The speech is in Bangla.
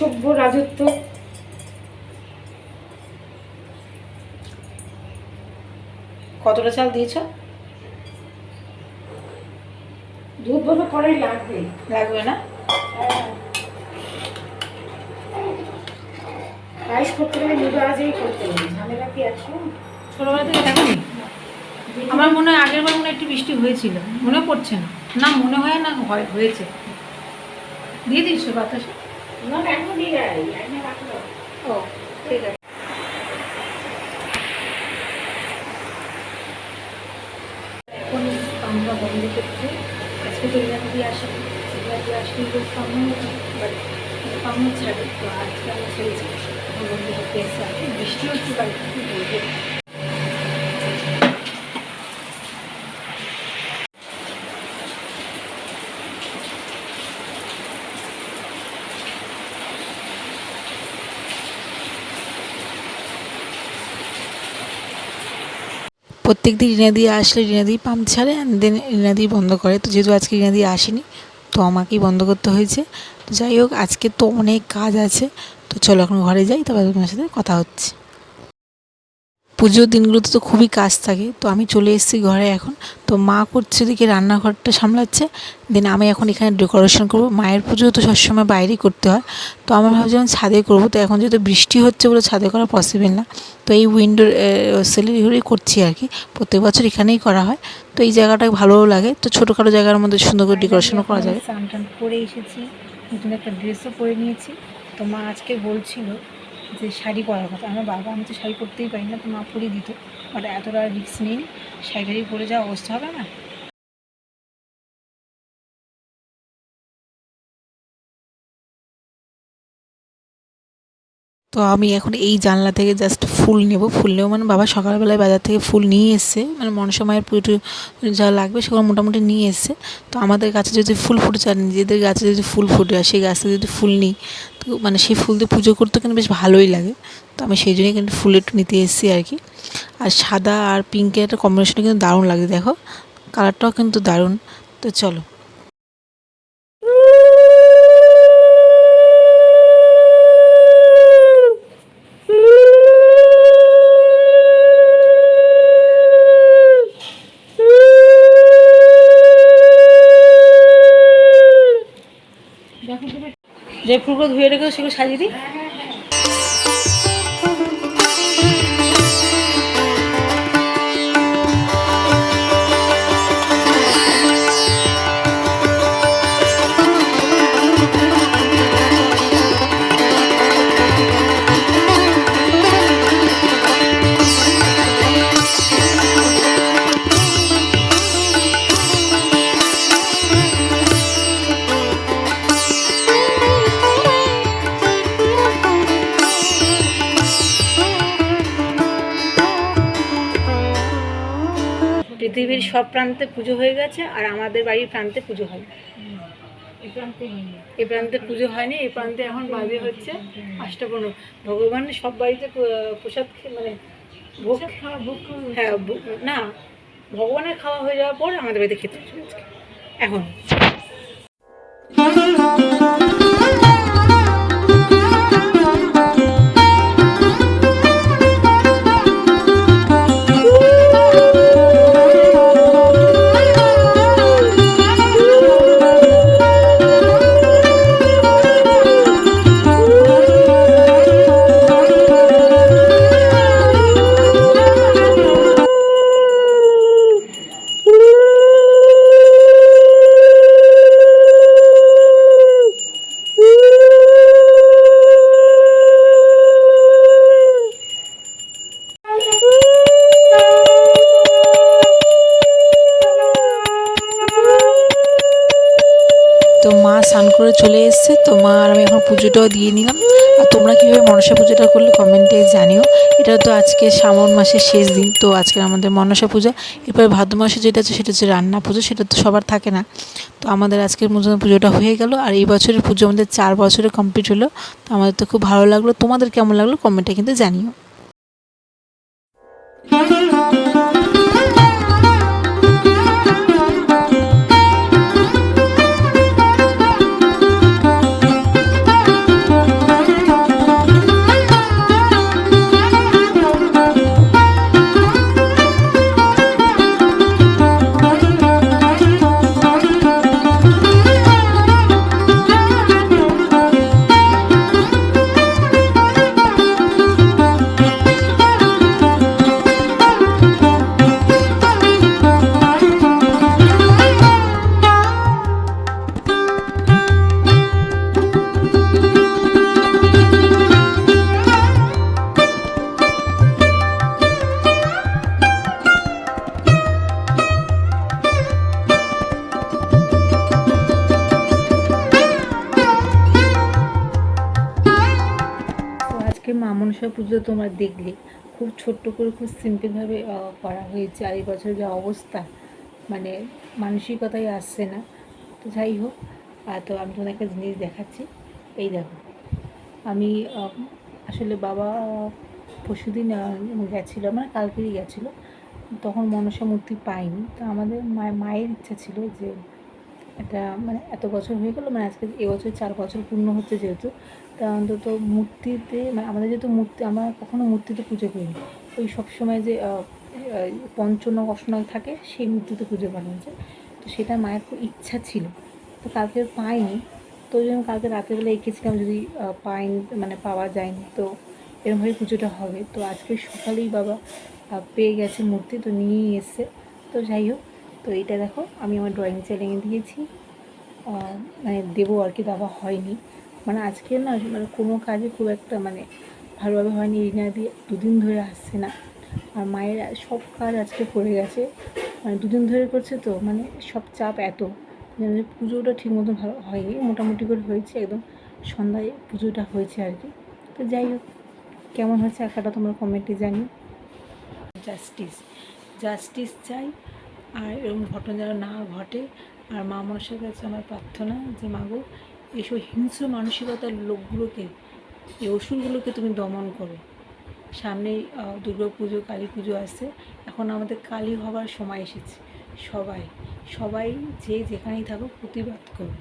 অসভ্য রাজত্ব। কতটা চাল দিয়েছ? দুধ বোধ পরে লাগবে। লাগবে না? পায়েস করতে গেলে দুধ আজই করতে হবে ঝামেলা কি আছে? ছোটোবেলা থেকে দেখো আমার মনে হয় আগের বার মনে একটু বৃষ্টি হয়েছিল মনে পড়ছে না। না মনে হয় না হয় হয়েছে। দিয়ে দিচ্ছ বাতাসে? এখন আমরা বন্ধ করছি। আজকে তো ইরাকি আসে ইরাকি আসলে তো সামনে বাট সামনে তো আজকে আমরা ছেড়েছি বন্ধ করতে এসে বৃষ্টি হচ্ছে বাড়িতে প্রত্যেক দিন দিয়ে আসলে রিনাদি পাম্প ছাড়ে অ্যান্ড দেন দিয়ে বন্ধ করে। তো যেহেতু আজকে রিনাদি আসেনি, তো আমাকেই বন্ধ করতে হয়েছে। তো যাই হোক, আজকে তো অনেক কাজ আছে। তো চলো এখন ঘরে যাই, তারপর তোমার সাথে কথা হচ্ছে। পুজোর দিনগুলোতে তো খুবই কাজ থাকে। তো আমি চলে এসেছি ঘরে এখন। তো মা করছে দিকে রান্নাঘরটা সামলাচ্ছে। দেন আমি এখন এখানে ডেকোরেশন করব। মায়ের পুজো তো সবসময় বাইরেই করতে হয়। তো আমার ভাবছিলাম ছাদে করব। তো এখন যেহেতু বৃষ্টি হচ্ছে বলে ছাদে করা পসিবল না। তো এই উইন্ডোর ঘরেই করছি আর কি। প্রত্যেক বছর এখানেই করা হয়। তো এই জায়গাটা ভালোও লাগে। তো ছোটোখাটো জায়গার মধ্যে সুন্দর করে ডেকোরেশনও করা যাবে। স্নান করে এসেছি। নতুন একটা ড্রেসও পরে নিয়েছি। তো মা আজকে বলছিল যে শাড়ি পরার কথা। আমার বাবা, আমি তো শাড়ি পরতেই পারি না, তো মা পরিয়ে দিত। বাট এতটা রিক্স নেই। শাড়ি পরে যাওয়া অবস্থা হবে না তো আমি এখন এই জানলা থেকে জাস্ট ফুল নেব। ফুল নেব মানে বাবা সকালবেলায় বাজার থেকে ফুল নিয়ে এসছে। মানে মনসা মায়ের পুজো যা লাগবে সেগুলো মোটামুটি নিয়ে এসছে। তো আমাদের গাছে যদি ফুল ফুটে চান নিজেদের গাছে যদি ফুল ফুটে আর সেই গাছে যদি ফুল নিই, তো মানে সেই ফুল দিয়ে পুজো করতে কিন্তু বেশ ভালোই লাগে। তো আমি সেই জন্যই কিন্তু ফুল একটু নিতে এসেছি আর কি। আর সাদা আর পিঙ্কের একটা কম্বিনেশনটা কিন্তু দারুণ লাগে, দেখো। কালারটাও কিন্তু দারুণ। তো চলো। যে ফুলগুলো ধুয়ে রেখেছো সেগুলো সাজিয়ে দিই? পৃথিবীর সব প্রান্তে পুজো হয়ে গেছে আর আমাদের বাড়ির প্রান্তে পুজো হয়। এই প্রান্তে পুজো হয়নি এই প্রান্তে এখন বাজে হচ্ছে পনেরো। ভগবান সব বাড়িতে প্রসাদ মানে ভোগ হ্যাঁ না ভগবানের খাওয়া হয়ে যাওয়ার পর আমাদের বাড়িতে খেতে এখন তো মা স্নান করে চলে এসছে। তো মা আর আমি এখন পুজোটাও দিয়ে নিলাম। আর তোমরা কীভাবে মনসা পুজোটা করলে কমেন্টে জানিও। এটা তো আজকে শ্রাবণ মাসের শেষ দিন, তো আজকে আমাদের মনসা পূজা। এরপরে ভাদ্র মাসে যেটা আছে সেটা হচ্ছে রান্না পুজো, সেটা তো সবার থাকে না। তো আমাদের আজকের পুজোটা হয়ে গেল। আর এই বছরের পুজো আমাদের চার বছরে কমপ্লিট হলো। তো আমাদের তো খুব ভালো লাগল। তোমাদের কেমন লাগল কমেন্টে কিন্তু জানিও। মনসা পুজো তোমরা দেখলে। খুব ছোট্ট করে খুব সিম্পলভাবে করা হয়েছে। আর বছর যা অবস্থা মানে মানসিকতাই আসছে না। তো যাই হোক তো আমি তোমাদের একটা জিনিস দেখাচ্ছি। এই দেখো, আমি আসলে বাবা পরশুদিন গেছিল মানে কালকেই গেছিল। তখন মনসা মূর্তি পাইনি। তো আমাদের মায়ের ইচ্ছা ছিল যে এটা মানে এত বছর হয়ে গেলো মানে আজকে এবছর চার বছর পূর্ণ হচ্ছে যেহেতু। তা অন্তত মূর্তিতে মানে আমাদের যেহেতু মূর্তি আমরা কখনো মূর্তিতে পুজো করিনি। ওই সবসময় যে পঞ্চনগ অষ্টনগ থাকে সেই মূর্তিতে পুজো করা হয়েছে তো সেটা মায়ের খুব ইচ্ছা ছিল। তো কালকে পাইনি। তো ওই জন্য কালকে রাত্রেবেলা এঁকেছিলাম যদি আহ, পাই মানে পাওয়া যায়নি। তো এরমভাবে পুজোটা হবে। তো আজকে সকালেই বাবা পেয়ে গেছে মূর্তি তো নিয়েই এসছে। তো যাই হোক তো এইটা দেখো আমি আমার ড্রয়িং চ্যানেলে দিয়েছি। মানে দেবো আর কি দেওয়া হয়নি। মানে আজকে না মানে কোনো কাজে খুব একটা মানে ভালোভাবে হয়নি, রিনা দিয়ে দুদিন ধরে আসছে না। আর মায়ের সব কাজ আজকে পড়ে গেছে। মানে দুদিন ধরে করছে তো মানে সব চাপ এত। যেন পুজোটা ঠিক মতো ভালো হয়নি, মোটামুটি করে হয়েছে একদম। সন্ধ্যায় পুজোটা হয়েছে আর কি। তো যাই হোক, কেমন হয়েছে আঁকাটা তোমরা কমেন্টে জানি জাস্টিস জাস্টিস চাই, আর এরকম ঘটনা যেন না ঘটে। আর মা মনসার কাছে আমার প্রার্থনা যে মাগো এইসব হিংস্র মানসিকতার লোকগুলোকে, এই অসুরগুলোকে তুমি দমন করো। সামনেই দুর্গা পুজো, কালী পুজো আসছে এখন আমাদের কালী হবার সময় এসেছে। সবাই সবাই যে যেখানেই থাকো প্রতিবাদ করো